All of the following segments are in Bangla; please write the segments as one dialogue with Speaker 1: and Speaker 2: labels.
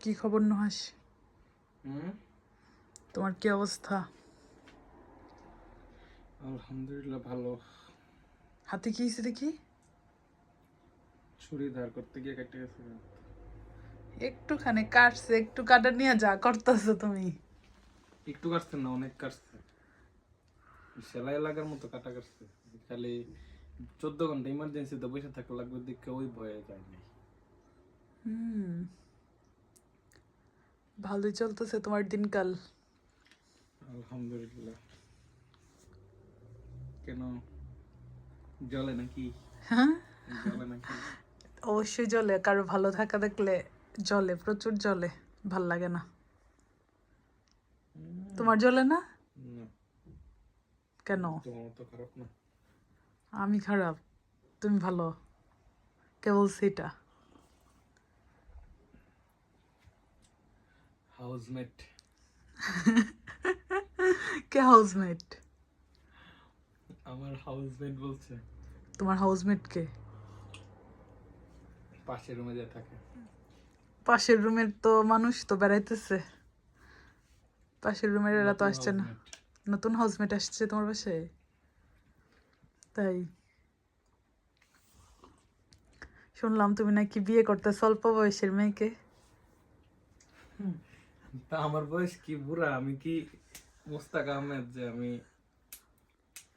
Speaker 1: কি খবর নুহাস
Speaker 2: হুম?
Speaker 1: তোমার কি অবস্থা?
Speaker 2: আলহামদুলিল্লাহ ভালো।
Speaker 1: হাতে কি হয়েছে দেখি?
Speaker 2: ছুরি ধার করতে গিয়ে কেটে গেছে।
Speaker 1: একটুখানি কাটছে একটু কাটা নিয়ে যা করতেছো তুমি।
Speaker 2: একটু কাটছে না অনেক কাটছে। সেলাই লাগার মতো কাটা কাটছে। খালি চোদ্দ ঘণ্টা ইমার্জেন্সিতে বসে থাকা লাগবে দেখে ওই ভয়ে যায়নি
Speaker 1: হুম। ভালোই চলতেছে তোমার দিনকাল।
Speaker 2: আলহামদুলিল্লাহ। কেন জলে নাকি?
Speaker 1: হ্যাঁ?
Speaker 2: জলে নাকি?
Speaker 1: অবশ্যই জলে কারও ভালো থাকা দেখলে জলে প্রচুর জলে ভালো লাগে না। তোমার জলে না? কেন? আমি খারাপ তুমি ভালো কে বলছি এটা?
Speaker 2: হাউসমেট
Speaker 1: কে হাউসমেট
Speaker 2: আমার হাউসমেট বলছে।
Speaker 1: তোমার হাউসমেট কে?
Speaker 2: পাশের রুমে যে থাকে।
Speaker 1: পাশের রুমের তো মানুষ তো বেড়াইতেছে। পাশের রুমের এরা তো আসছে না। নতুন হাউসমেট আসছে তোমার পাশে তাই। শুনলাম তুমি নাকি বিয়ে করতে অল্প বয়সের মেয়েকে।
Speaker 2: তা আমার বয়স কি বুড়া? আমি কি মোস্তাক আহমেদ যে আমি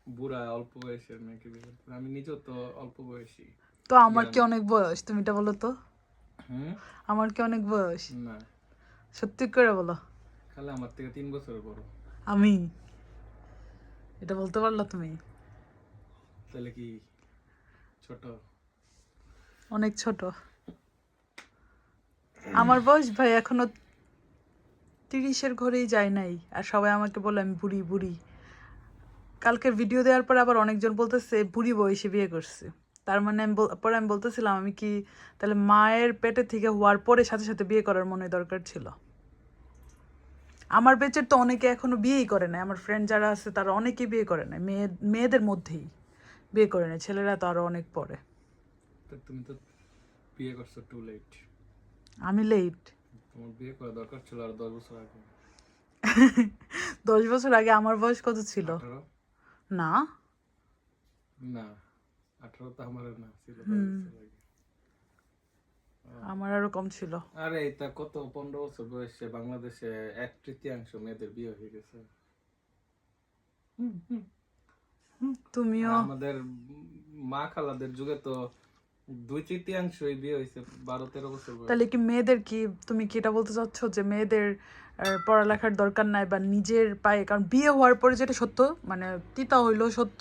Speaker 2: বুড়া অল্প বয়সের মেয়েকে বিয়ে করতে আমি নিজেও তো অল্প বয়সী।
Speaker 1: তো আমার কি অনেক বয়স? তুমি এটা বলো তো।
Speaker 2: হুম?
Speaker 1: আমার কি অনেক বয়স?
Speaker 2: না।
Speaker 1: সত্যি করে বলো।
Speaker 2: খালি আমার থেকে তিন বছর বড়।
Speaker 1: আমি? এটা বলতে পারল তুমি?
Speaker 2: তাহলে কি ছোট?
Speaker 1: অনেক ছোট। আমার বয়স ভাই এখনও তিরিশের ঘরেই যায় নাই। আর সবাই আমাকে বলে আমি বুড়ি বুড়ি। কালকের ভিডিও দেওয়ার পর আবার অনেকজন বলতেছে বুড়ি বয়সে বিয়ে করছে। তার মানে আমি পরে আমি বলতেছিলাম আমি কি তাহলে মায়ের পেটে থেকে হওয়ার পরে সাথে সাথে বিয়ে করার মনে দরকার ছিল। আমার বেচের তো অনেকে এখনও বিয়েই করে নাই। আমার ফ্রেন্ড যারা আছে তারা অনেকেই বিয়ে করে নাই। মেয়ে মেয়েদের মধ্যেই বিয়ে করে নাই। ছেলেরা তো আরও অনেক পরে।
Speaker 2: তুমি তো বিয়ে করছ টু লেট
Speaker 1: আমি লেট
Speaker 2: তোমার বিয়ে করা দরকার ছিল আর দশ বছর আগে।
Speaker 1: দশ বছর আগে আমার বয়স কত ছিল? না।
Speaker 2: না আঠারো তো আমার না ছিল
Speaker 1: আরও কম ছিল।
Speaker 2: আরে এটা কত পনেরো বছর বয়সে বাংলাদেশে এক তৃতীয়াংশ মেয়েদের বিয়ে হয়ে গেছে।
Speaker 1: তুমিও।
Speaker 2: আমাদের মা খালাদের যুগে তো দুই তৃতীয়াংশই বিয়ে হয়েছে বারো তেরো বছর
Speaker 1: তাহলে কি মেয়েদের কি তুমি কি এটা বলতে চাচ্ছ যে মেয়েদের পড়ালেখার দরকার নাই বা নিজের পায়ে কারণ বিয়ে হওয়ার পরে যেটা সত্য মানে তিতা হইলেও সত্য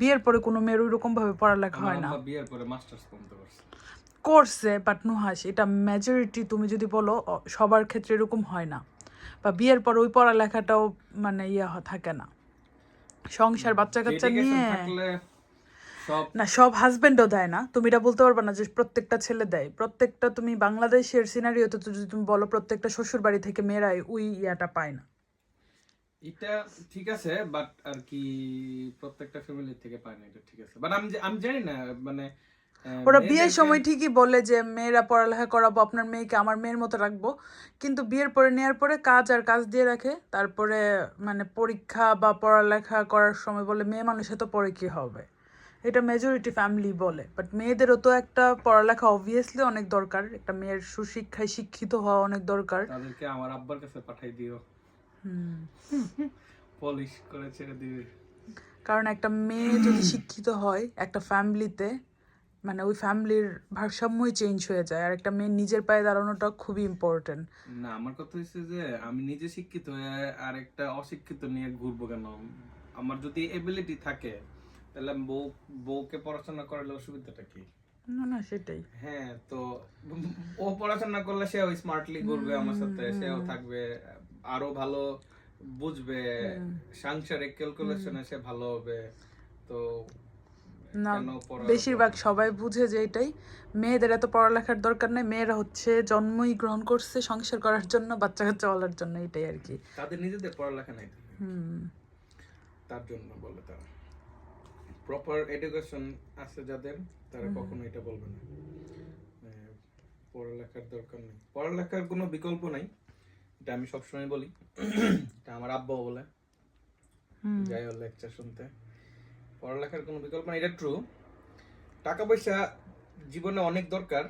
Speaker 1: বিয়ের পরে কোনো মেয়ের ওইরকম ভাবে পড়ালেখা হয় না।
Speaker 2: বিয়ের পরে মাস্টার্স পারছে।
Speaker 1: করছে বাট নুহাস এটা মেজরিটি তুমি যদি বলো সবার ক্ষেত্রে এরকম হয় না। বা বিয়ের পর ওই পড়ালেখাটাও মানে ইয়ে থাকে না। সংসার বাচ্চা কাচ্চা নিয়ে না সব হাজবেন্ডও দেয় না। তুমি এটা বলতে পারবে না যে প্রত্যেকটা ছেলে দেয়। প্রত্যেকটা তুমি বাংলাদেশের সিনারিওতে তো যদি তুমি বলো প্রত্যেকটা শ্বশুর বাড়ি থেকে মেয়েরাই ওই ইয়াটা পায় না।
Speaker 2: এটা ঠিক আছে বাট আর কি প্রত্যেকটা ফ্যামিলি থেকে পায় না এটা ঠিক আছে। বাট আমি আমি জানি না মানে
Speaker 1: ওরা বিয়ের সময় ঠিকই বলে যে মেয়েরা পড়ালেখা করাবো আপনার মেয়েকে আমার মেয়ের মতো রাখব। কিন্তু বিয়ের পরে নেওয়ার পরে কাজ আর কাজ দিয়ে রাখে। তারপরে মানে পরীক্ষা বা পড়ালেখা করার সময় বলে মেয়ে মানুষে তো পরে কি হবে? এটা মেজরিটি ফ্যামিলি বলে বাট মেয়েদেরও তো একটা পড়ালেখা অবভিয়াসলি অনেক দরকার একটা মেয়ের সুশিক্ষায় শিক্ষিত হওয়া অনেক দরকার।
Speaker 2: তাদেরকে আমার আব্বার কাছে পাঠাই দিও। পলিশ করে ছেড়ে দিবে।
Speaker 1: কারণ একটা মেয়ে যদি শিক্ষিত হয় একটা ফ্যামিলিতে মানে ওই ফ্যামিলির ভারসাম্যই চেঞ্জ হয়ে যায় আর একটা মেয়ে নিজের পায়ে দাঁড়ানোটা খুবই ইম্পর্টেন্ট
Speaker 2: না আমার কথা হচ্ছে যে আমি নিজে শিক্ষিত হয়ে আর একটা অশিক্ষিত নিয়ে ঘুরবো কেন? আমার যদি এবিলিটি থাকে তাহলে বউ বউকে পড়াশোনা করালে অসুবিধাটা কি?
Speaker 1: না না সেটাই।
Speaker 2: হ্যাঁ তো ও পড়াশোনা করলে সেও স্মার্টলি ঘুরবে আমার সাথে সেও থাকবে আরও ভালো বুঝবে সাংসারিক ক্যালকুলেশনে সে ভালো হবে তো
Speaker 1: না বেশিরভাগ সবাই বুঝে যে এটাই। মেয়েদের এত পড়ালেখার দরকার নেই মেয়েরা হচ্ছে জন্মই গ্রহণ করছে সংসার করার জন্য বাচ্চা কাচ্চা বলার জন্য এটাই আর কি।
Speaker 2: তাদের নিজেদের পড়ালেখা নাই।
Speaker 1: হুম।
Speaker 2: তার জন্য বলে তারা। প্রপার এডুকেশন আছে যাদের তারা কখনো এটা বলবে না। পড়ালেখার দরকার নেই। পড়ালেখার কোনো বিকল্প নাই এটা আমি সবসময় বলি। এটা আমার আব্বাও বলে। যাই হোক লেকচার শুনতে। পড়ালেখার কোনো বিকল্প নেই এটা ট্রু টাকা পয়সা জীবনে অনেক দরকার।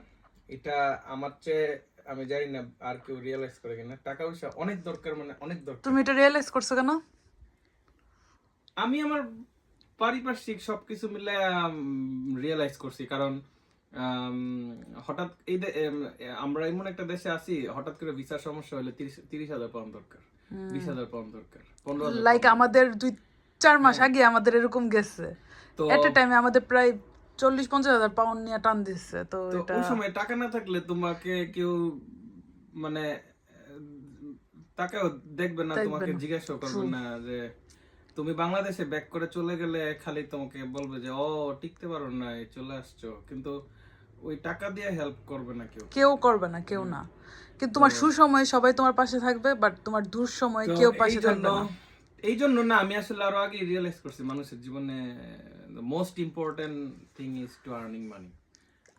Speaker 2: এটা আমার চেয়ে আমি জানি না আর কেউ রিয়েলাইজ করে কিনা। টাকা পয়সা অনেক দরকার মানে অনেক দরকার।
Speaker 1: তুমি এটা রিয়েলাইজ করছ কেন?
Speaker 2: আমি আমার পারিপার্শ্বিক সবকিছু মিলে রিয়েলাইজ করছি। কারণ হঠাৎ এই আমরা এমন একটা দেশে আছি হঠাৎ করে ভিসার সমস্যা হলে তিরিশ হাজার পাউন্ড দরকার বিশ হাজার পাউন্ড দরকার
Speaker 1: লাইক আমাদের দুই চার মাস আগে আমাদের এরকম গেছে।
Speaker 2: তো
Speaker 1: এট এ টাইমে আমাদের প্রায় চল্লিশ পঞ্চাশ হাজার পাউন্ড নিয়ে টান দিচ্ছে তো
Speaker 2: ওই সময় টাকা না থাকলে তোমাকে কেউ মানে তাকেও দেখবে না তোমাকে। জিজ্ঞাসা করবে না যে তুমি বাংলাদেশে ব্যাক করে চলে গেলে খালি তোমাকে বলবে যে ও টিকতে পারো না চলে আসছো। কিন্তু ওই টাকা দিয়ে হেল্প করবে না কেউ।
Speaker 1: কেউ করবে না কেউ না। কিন্তু তোমার সুসময় সবাই তোমার পাশে থাকবে বাট তোমার দূর সময় কেউ পাশে থাকবে না।
Speaker 2: এই জন্য না আমি আসলে আরও আগে রিয়েলাইজ করছি মানুষের জীবনে most important thing is to earning money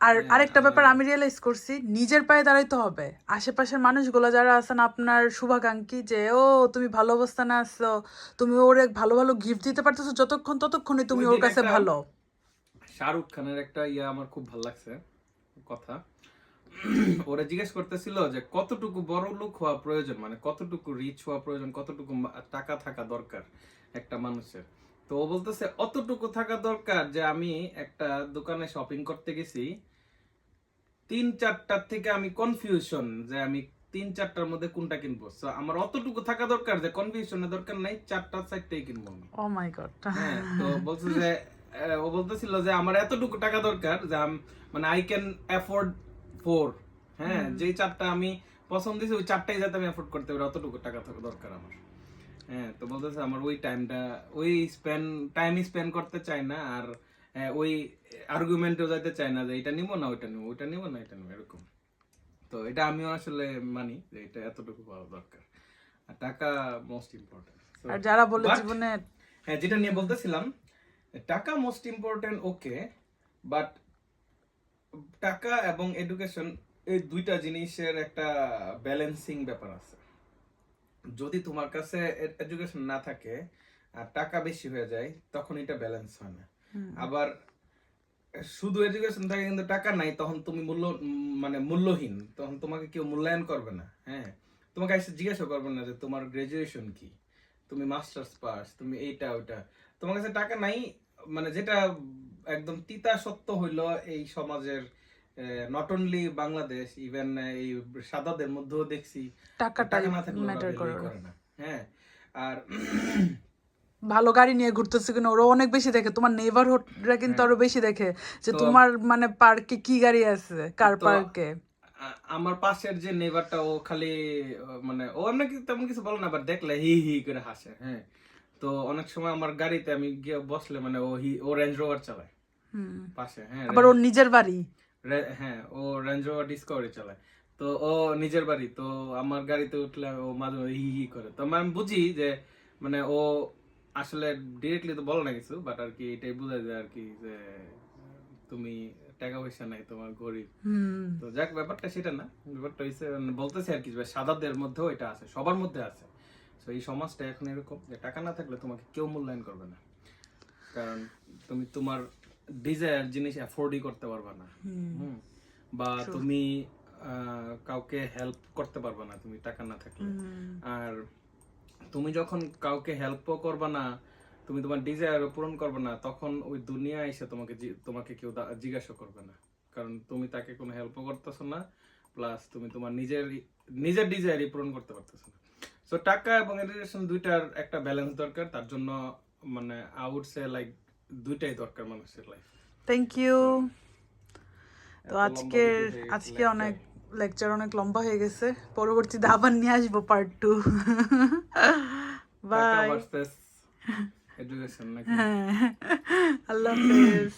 Speaker 1: আর আরেকটা ব্যাপার আমি রিয়েলাইজ করছি নিজের পায়ে দাঁড়াইতে হবে। আশেপাশের মানুষগুলো যারা আছেন আপনার শুভাকাঙ্ক্ষী যে ও তুমি ভালো অবস্থানে আছো তুমি ওরে ভালো ভালো গিফট দিতে পারতেছো যতক্ষণ ততক্ষণই তুমি ওর কাছে ভালো।
Speaker 2: শাহরুখ খানের একটা ইয়া আমার খুব ভালো লাগছে কথা। ওরা জিজ্ঞেস করতেছিল যে কতটুকু বড় লোক হওয়া প্রয়োজন? মানে কতটুকু রিচ হওয়া প্রয়োজন কতটুকু টাকা থাকা দরকার একটা মানুষের? তো ও বলতেছে অতটুকু থাকা দরকার যে আমি একটা দোকানে শপিং করতে গেছি। তিন চারটার থেকে আমি কনফিউশন যে আমি তিন চারটার মধ্যে কোনটা কিনবো। আমার অতটুকু থাকা দরকার যে কনফিউশনের দরকার নাই চারটা চারটাই কিনবো আমি।
Speaker 1: ও মাই গড
Speaker 2: হ্যাঁ তো বলছে যে ও বলতেছিল যে আমার এতটুকু টাকা দরকার যে মানে আই ক্যান অ্যাফোর্ড ফোর হ্যাঁ যেই চারটা আমি পছন্দ দিয়েছি ওই চারটাই যাতে আমি অ্যাফোর্ড করতে পারি অতটুকু টাকা থাকা দরকার আমার। হ্যাঁ তো বলতেছে আমার ওই টাইমটা ওই স্পেন্ড টাইম স্পেন্ড করতে চাই না আর ওই আর্গুমেন্টেও যাইতে চাই না যে এটা নিবো না ওইটা নিবো ওইটা নিবো না এটা নিবো এরকম। তো এটা আমিও আসলে মানি যে এটা এতটুকু পাওয়া দরকার। আর টাকা মোস্ট ইম্পর্টেন্ট
Speaker 1: আর যারা বলে জীবনে
Speaker 2: হ্যাঁ যেটা নিয়ে বলতেছিলাম টাকা মোস্ট ইম্পর্টেন্ট ওকে বাট টাকা এবং এডুকেশন এই দুইটা জিনিসের একটা ব্যালেন্সিং ব্যাপার আছে। যদি তোমার কাছে এডুকেশন না থাকে আর টাকা বেশি হয়ে যায় তখন এটা ব্যালেন্স হয় না। আবার শুধু এডুকেশন থাকে কিন্তু টাকা নাই তখন তুমি মূল্য মানে মূল্যহীন তখন তোমাকে কেউ মূল্যায়ন করবে না হ্যাঁ? তোমাকে এসে জিজ্ঞাসা করবে না যে তোমার গ্রাজুয়েশন কি? তুমি মাস্টার্স পাস তুমি এইটা ওইটা। তোমার কাছে টাকা নাই মানে যেটা একদম তিতা সত্য হইল এই সমাজের নট অনলি বাংলাদেশ ইভেন এই সাদাদের মধ্যেও দেখছি
Speaker 1: টাকাটা
Speaker 2: টাকা না থাকলে
Speaker 1: ম্যাটার করে
Speaker 2: না। হ্যাঁ আর
Speaker 1: ভালো গাড়ি নিয়ে ঘুরতেছে কিনা ওরা অনেক বেশি দেখে। তোমার নেইবারহুডরা কিন্তু আরও বেশি দেখে যে তোমার মানে পার্কে কি গাড়ি আছে কার পার্কে
Speaker 2: আমার পাশের যে নেইবারটা ও খালি মানে ও এমনি কি- তেমন কিছু বলে না বাট দেখলে হি হি করে হাসে হ্যাঁ। তো অনেক সময় আমার গাড়িতে আমি গিয়ে বসলে মানে ও হি ও রেঞ্জ রোভার চালায়।
Speaker 1: হুম।
Speaker 2: পাশে হ্যাঁ
Speaker 1: আবার ওর নিজের বাড়ি?
Speaker 2: হ্যাঁ ও রেঞ্জ রোভার ডিসকভারি চালায়। তো ও নিজের বাড়ি তো আমার গাড়িতে উঠলে ও মাঝে মাঝে হি হি করে। তো আমি বুঝি যে মানে ও আসলে ডিরেক্টলি তো বলে না কিছু বাট আর কি এটাই বোঝা যায় আর কি যে তুমি টাকা পয়সা নাই তোমার গরিব। তো যাক ব্যাপারটা সেটা না। ব্যাপারটা হচ্ছে মানে বলতেছে আর কি সাদাদের মধ্যেও এটা আছে সবার মধ্যে আছে। তো এই সমাজটা এখন এরকম যে টাকা না থাকলে তোমাকে কেউ মূল্যায়ন করবে না। কারণ তুমি তোমার ডিজায়ার জিনিস অ্যাফোর্ডই করতে পারবে না। বা তুমি কাউকে হেল্প করতে পারবে না তুমি টাকা না থাকলে। আর তুমি যখন কাউকে হেল্পও করবে না তুমি তোমার ডিজায়ার পূরণ করবে না তখন ওই দুনিয়া এসে তোমাকে তোমাকে কেউ জিজ্ঞাসা করবে না। কারণ তুমি তাকে কোনো হেল্পও করতেছো না প্লাস তুমি তোমার নিজের নিজের ডিজায়ারই পূরণ করতে পারতেছো না। সো টাকা এবং এডুকেশন দুইটার একটা ব্যালেন্স দরকার। তার জন্য মানে আই উড সে লাইক দুইটাই দরকার মানুষের লাইফ
Speaker 1: থ্যাংক ইউ তো আজকে আজকে অনেক লেকচার অনেক লম্বা হয়ে গেছে। পরবর্তীতে আবার নিয়ে আসব পার্ট টু বাই আল্লাহ হাফেজ।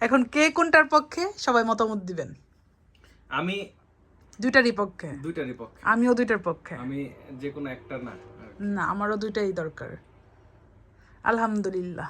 Speaker 1: এখন কে কোনটার পক্ষে সবাই মতামত দিবেন?
Speaker 2: আমি
Speaker 1: দুইটারই পক্ষে।
Speaker 2: দুইটারই পক্ষে।
Speaker 1: আমিও দুইটার পক্ষে।
Speaker 2: আমি যে কোনো একটা না
Speaker 1: না আমারও দুইটাই দরকার। আলহামদুলিল্লাহ।